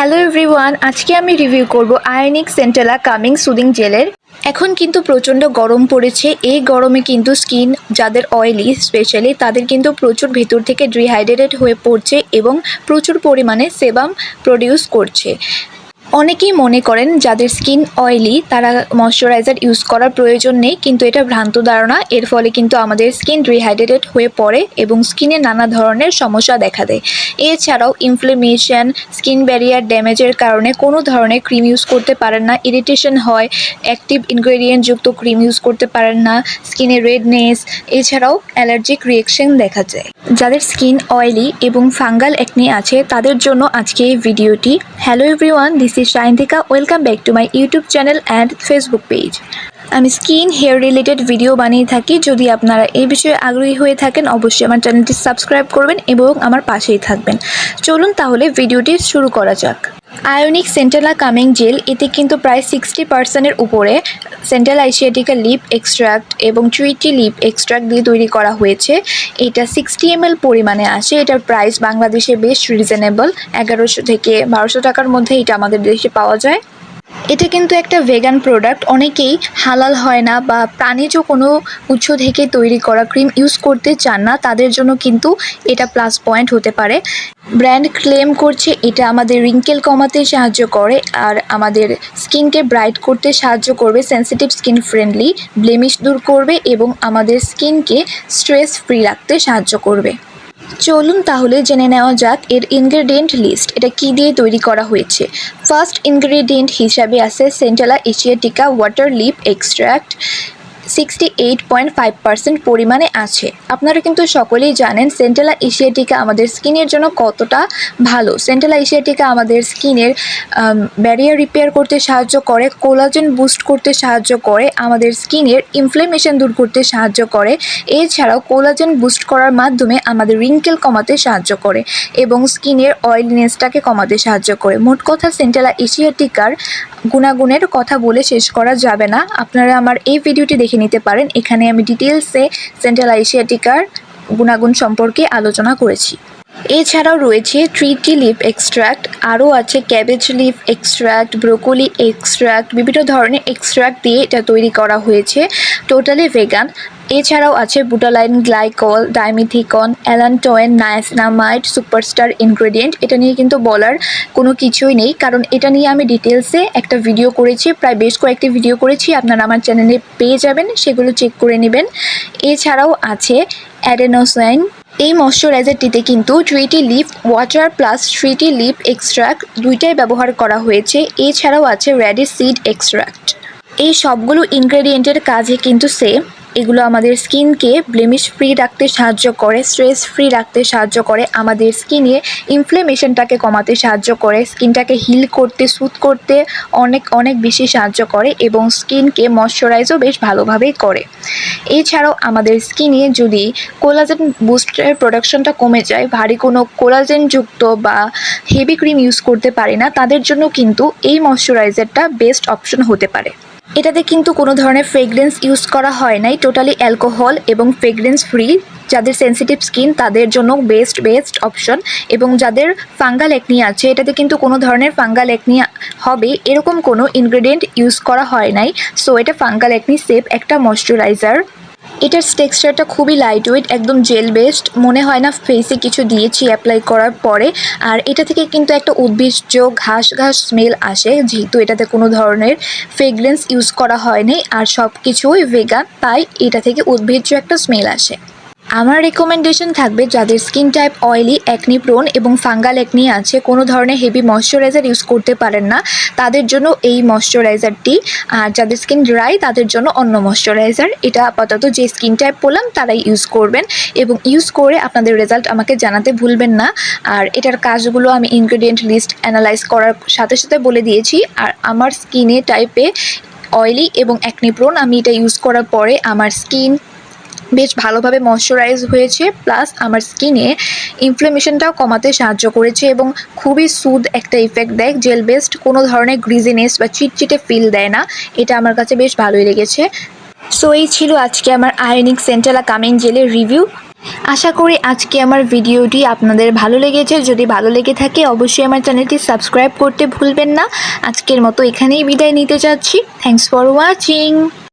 Hello everyone, আজকে আমি review করব আয়নিক সেন্টেলা কামিং সুদিং জেলের। এখন কিন্তু প্রচণ্ড গরম পড়েছে, এই গরমে কিন্তু স্কিন যাদের অয়েলি স্পেশালি তাদের কিন্তু প্রচুর ভেতর থেকে ডিহাইড্রেটেড হয়ে পড়ছে এবং প্রচুর পরিমাণে সেবাম প্রডিউস করছে। অনেকেই মনে করেন যাদের স্কিন অয়েলি, তারা ময়শ্চারাইজার ইউজ করার প্রয়োজন নেই, কিন্তু এটা ভ্রান্ত ধারণা। এর ফলে কিন্তু আমাদের স্কিন ডিহাইড্রেটেড হয়ে পড়ে এবং স্কিনে নানা ধরনের সমস্যা দেখা দেয়। এছাড়াও ইনফ্লেমেশন স্কিন ব্যারিয়ার ড্যামেজের কারণে কোনো ধরনের ক্রিম ইউজ করতে পারেন না ইরিটেশন হয় অ্যাক্টিভ ইনগ্রেডিয়েন্ট যুক্ত ক্রিম ইউজ করতে পারেন না স্কিনে রেডনেস এছাড়াও অ্যালার্জিক রিয়েকশন দেখা যায়। যাদের স্কিন অয়েলি এবং ফাঙ্গাল একনি আছে, তাদের জন্য আজকে এই ভিডিওটি hello everyone this is Shaintika welcome back to my YouTube channel and Facebook page আমি স্কিন হেয়ার রিলেটেড ভিডিও বানিয়ে থাকি। যদি আপনারা এই বিষয়ে আগ্রহী হয়ে থাকেন, অবশ্যই আমার চ্যানেলটি সাবস্ক্রাইব করবেন এবং আমার পাশেই থাকবেন। চলুন তাহলে ভিডিওটি শুরু করা যাক। আয়োনিক সেন্টেলা কামিং জেল, এতে কিন্তু প্রায় সিক্সটি পার্সেন্টের উপরে সেন্ট্রাল আইসিয়াটিকা লিপ এক্সট্রাক্ট এবং টুইটি লিপ এক্সট্রাক্ট দিয়ে তৈরি করা হয়েছে। এটা সিক্সটি এম পরিমাণে আসে। এটার প্রাইস বাংলাদেশে বেশ রিজনেবল এগারোশো থেকে বারোশো টাকার মধ্যে এটা আমাদের দেশে পাওয়া যায়। এটা কিন্তু একটা ভেগান প্রোডাক্ট অনেকেই হালাল হয় না বা প্রাণীজ কোনো উৎস থেকে তৈরি করা ক্রিম ইউজ করতে চান না, তাদের জন্য কিন্তু এটা প্লাস পয়েন্ট হতে পারে। ব্র্যান্ড ক্লেম করছে, এটা আমাদের রিঙ্কেল কমাতে সাহায্য করে আর আমাদের স্কিনকে ব্রাইট করতে সাহায্য করবে সেন্সিটিভ স্কিন ফ্রেন্ডলি ব্লেমিশ দূর করবে এবং আমাদের স্কিনকে স্ট্রেস ফ্রি রাখতে সাহায্য করবে। চলুন তাহলে জেনে নেওয়া যাক এর ইনগ্রেডিয়েন্ট লিস্ট এটা কি দিয়ে তৈরি করা হয়েছে? ফার্স্ট ইনগ্রেডিয়েন্ট হিসাবে আছে centella asiatica water leaf extract sixty eight point five percent পরিমাণে আছে। আপনারা কিন্তু সকলেই জানেন সেন্টেলা এশিয়াটিকা আমাদের স্কিনের জন্য কতটা ভালো। সেন্টেলা এশিয়াটিকা আমাদের স্কিনের ব্যারিয়ার রিপেয়ার করতে সাহায্য করে কোলাজেন বুস্ট করতে সাহায্য করে, আমাদের স্কিনের ইনফ্লেমেশন দূর করতে সাহায্য করে। এছাড়াও কোলাজেন বুস্ট করার মাধ্যমে আমাদের রিঙ্কেল কমাতে সাহায্য করে এবং স্কিনের অয়েলিনেসটাকে কমাতে সাহায্য করে। মোট কথা সেন্টেলা এশিয়াটিকার গুণাগুণের কথা বলে শেষ করা যাবে না। আপনারা আমার এই ভিডিওটি দেখে নিতে পারেন। এখানে আমি ডিটেলসে সেন্ট্রাল এশিয়াটিকার গুণাগুণ সম্পর্কে আলোচনা করেছি। এছাড়াও রয়েছে ট্রিটি লিফ এক্সট্র্যাক্ট আরও আছে cabbage leaf extract broccoli extract বিভিন্ন ধরনের এক্সট্র্যাক্ট দিয়ে এটা তৈরি করা হয়েছে টোটালি ভেগান এছাড়াও আছে butylene glycol dimethicone allantoin niacinamide superstar ingredient এটা নিয়ে কিন্তু বলার কোনো কিছুই নেই, কারণ এটা নিয়ে আমি ডিটেলসে একটা ভিডিও করেছি, প্রায় বেশ কয়েকটি ভিডিও করেছি, আপনারা আমার চ্যানেলে পেয়ে যাবেন, সেগুলো চেক করে নেবেন। এছাড়াও আছে অ্যাডেনোসাইন এই ময়শ্চারাইজারটিতে কিন্তু tea tree leaf water plus tea tree leaf extract দুইটাই ব্যবহার করা হয়েছে। এছাড়াও আছে রেডি সিড এক্সট্রাক্ট এই সবগুলো ইনগ্রেডিয়েন্টের কাজে কিন্তু সেম এগুলো আমাদের স্কিনকে ব্লেমিশ ফ্রি রাখতে সাহায্য করে স্ট্রেস ফ্রি রাখতে সাহায্য করে, আমাদের স্কিনে ইনফ্লেমেশনটাকে কমাতে সাহায্য করে স্কিনটাকে হিল করতে স্মুথ করতে অনেক অনেক বেশি সাহায্য করে এবং স্কিনকে ময়শ্চারাইজও বেশ ভালোভাবেই করে। এছাড়াও আমাদের স্কিনে যদি কোলাজেন বুস্টের প্রোডাকশনটা কমে যায়, ভারী কোনো কোলাজেনযুক্ত বা হেভি ক্রিম ইউজ করতে পারি না, তাদের জন্য কিন্তু এই ময়শ্চারাইজারটা বেস্ট অপশন হতে পারে। এটাতে কিন্তু কোনো ধরনের ফ্রেগরেন্স ইউজ করা হয় নাই টোটালি অ্যালকোহল এবং ফ্রেগরেন্স ফ্রি যাদের সেন্সিটিভ স্কিন তাদের জন্য বেস্ট বেস্ট অপশন এবং যাদের ফাঙ্গাল একনি আছে, এটাতে কিন্তু কোনো ধরনের ফাঙ্গাল একনি হবে, এরকম কোনো ইনগ্রেডিয়েন্ট ইউজ করা হয় নাই। সো এটা ফাঙ্গাল একনি সেফ একটা ময়শ্চারাইজার এটার টেক্সচারটা খুবই লাইট ওয়েট একদম জেল বেসড মনে হয় না ফেসে কিছু দিয়েছি অ্যাপ্লাই করার পরে। আর এটা থেকে কিন্তু একটা উদ্ভিজ্জ ঘাস ঘাস স্মেল আসে, যেহেতু এটাতে কোনো ধরনের ফ্রেগরেন্স ইউজ করা হয়নি। আর সব কিছুই ভেগান তাই এটা থেকে উদ্ভিজ্জ একটা স্মেল আসে। আমার রেকমেন্ডেশন থাকবে যাদের skin type oily acne prone এবং ফাঙ্গাল অ্যাকনি আছে, কোনো ধরনের হেভি ময়শ্চারাইজার ইউজ করতে পারেন না। তাদের জন্য এই ময়শ্চারাইজারটি আর যাদের স্কিন ড্রাই তাদের জন্য অন্য ময়শ্চারাইজার এটা আপাতত যে স্কিন টাইপ বললাম, তারাই ইউজ করবেন। এবং ইউজ করে আপনাদের রেজাল্ট আমাকে জানাতে ভুলবেন না। আর এটার কাজগুলো আমি ইনগ্রেডিয়েন্ট লিস্ট অ্যানালাইজ করার সাথে সাথে বলে দিয়েছি। আর আমার স্কিনে টাইপে অয়েলি এবং অ্যাকনি প্রোন আমি এটা ইউজ করার পরে আমার স্কিন বেশ ভালোভাবে ময়শ্চারাইজ হয়েছে প্লাস আমার স্কিনে ইনফ্লেমেশনটাও কমাতে সাহায্য করেছে এবং খুবই সুদ একটা ইফেক্ট দেয় জেল বেসড কোনো ধরনের গ্রিজিনেস বা চিটচিটে ফিল দেয় না, এটা আমার কাছে বেশ ভালোই লেগেছে। সো এই ছিল আজকে আমার আয়নিক সেন্টেলা কামিং জেলের রিভিউ আশা করি আজকে আমার ভিডিওটি আপনাদের ভালো লেগেছে। যদি ভালো লেগে থাকে, অবশ্যই আমার চ্যানেলটি সাবস্ক্রাইব করতে ভুলবেন না। আজকের মতো এখানেই বিদায় নিতে চাচ্ছি। Thanks for watching